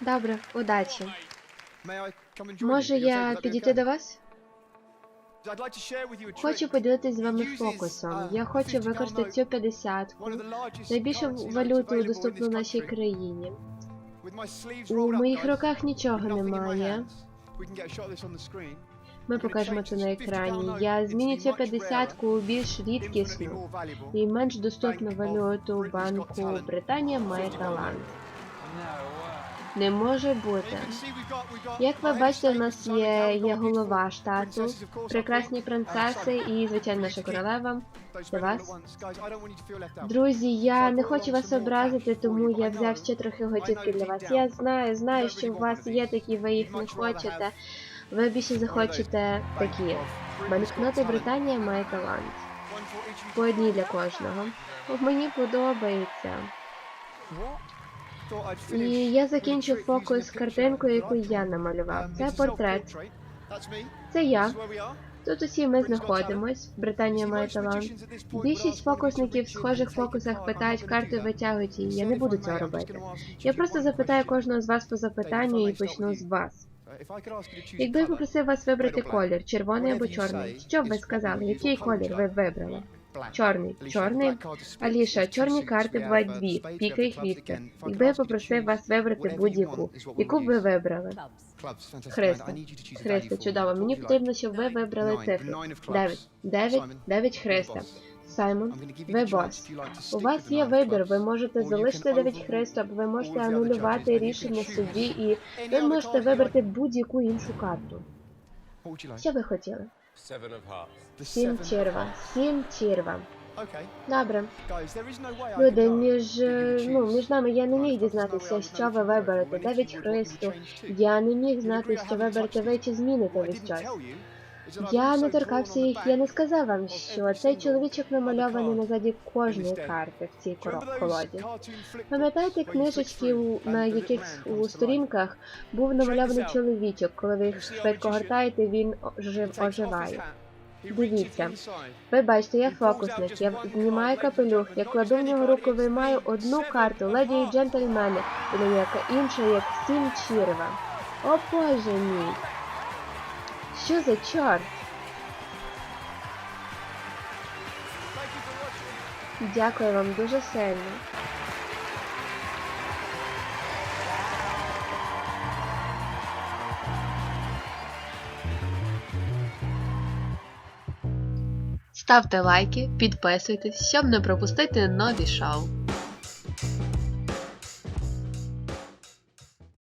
Добре, удачі. Може я підійти до вас? Хочу поділитись з вами фокусом. uh, Я хочу 50 використати цю note, 50 one of the largest найбільшу валюту, доступну нашій країні. У моїх руках нічого немає. Ми покажемо це на екрані. Я зміню цю 50-ку у більш рідкісну і менш доступну валюту банку Британія має талант. Не може бути. Як ви бачите, у нас є, є голова штату, прекрасні принцеси і, звичайно, наша королева. Для вас. Друзі, я не хочу вас образити, тому я взяв ще трохи готівки для вас. Я знаю, знаю, що у вас є такі, ви їх не хочете. Ви більше захочете такі. Банкноти Британія має талант. По одній для кожного. Мені подобається. І я закінчу фокус картинкою, яку я намалював. Це портрет. Це я. Тут усі ми знаходимось. Британія має талант. Більшість фокусників в схожих фокусах питають карту і витягують її. Я не буду цього робити. Я просто запитаю кожного з вас по запитанню і почну з вас. Якби я попросив вас вибрати колір, червоний або чорний, що б ви сказали? Який колір ви вибрали? Чорний. Чорний? Аліша, чорні карти бувають дві, піка і квітка. Якби я попросив вас вибрати будь-яку, яку б ви вибрали? Христа. Христа, чудово. Мені потрібно, щоб ви вибрали цифру. Дев'ять. Дев'ять. Дев'ять Христа. Саймон, ви бос. У вас є вибір, ви можете залишити 9 Христу, або ви можете анулювати рішення судді, і ви можете вибрати будь-яку іншу карту. Що ви хотіли? Seven of hearts. Сім черва. Сім черва. Добре. Люди, Люди, між е, ну між нами я не міг дізнатися, що ви виберете. Дев'ять Христу. Я не міг знати, що виберете ви чи зміните ви щось. Я не торкався їх, я не сказав вам, що цей чоловічок намальований назаді кожної карти в цій колоді. Пам'ятаєте книжечки, на яких у сторінках був намальований чоловічок, коли ви їх швидко гортаєте, він ожив, оживає. Дивіться. Ви бачите, я фокусник, я знімаю капелюх, я кладу в нього руку, виймаю одну карту, леді і джентльмени, і ніяка інша, як сім черва. О боже мій! Що за чорт? Дякую вам дуже сильно. Ставте лайки, підписуйтесь, щоб не пропустити нові шоу.